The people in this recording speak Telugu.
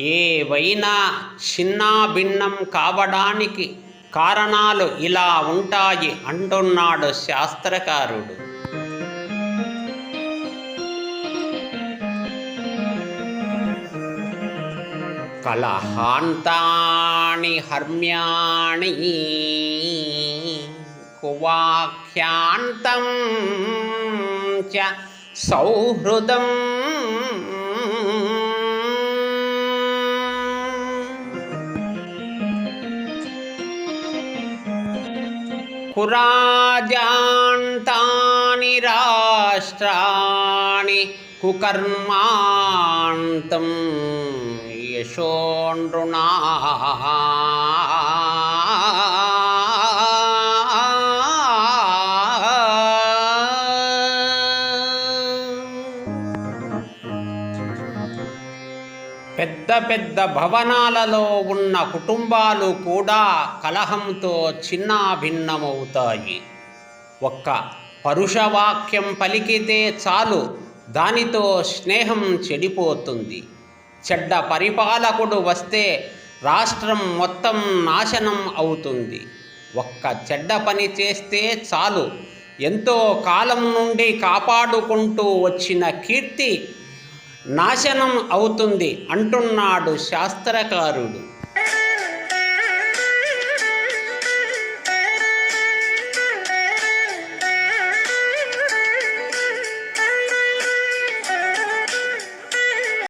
ఏవైనా చిన్నాభిన్నం కావడానికి కారణాలు ఇలా ఉంటాయి అంటున్నాడు శాస్త్రకారుడు. కలహాంతాని హర్మ్యాణి కువాఖ్యాంతం చ సౌహృదం కురాజాంతాని రాష్ట్రాణి కుకర్మాంతం యశోనృణా పెద్ద పెద్ద భవనాలలో ఉన్న కుటుంబాలు కూడా కలహంతో చిన్నాభిన్నమవుతాయి ఒక్క పరుషవాక్యం పలికితే చాలు దానితో స్నేహం చెడిపోతుంది. చెడ్డ పరిపాలకుడు వస్తే రాష్ట్రం మొత్తం నాశనం అవుతుంది. ఒక్క చెడ్డ పని చేస్తే చాలు. ఎంతో కాలం నుండి కాపాడుకుంటూ వచ్చిన కీర్తి నాశనం అవుతుంది అంటున్నాడు శాస్త్రకారుడు.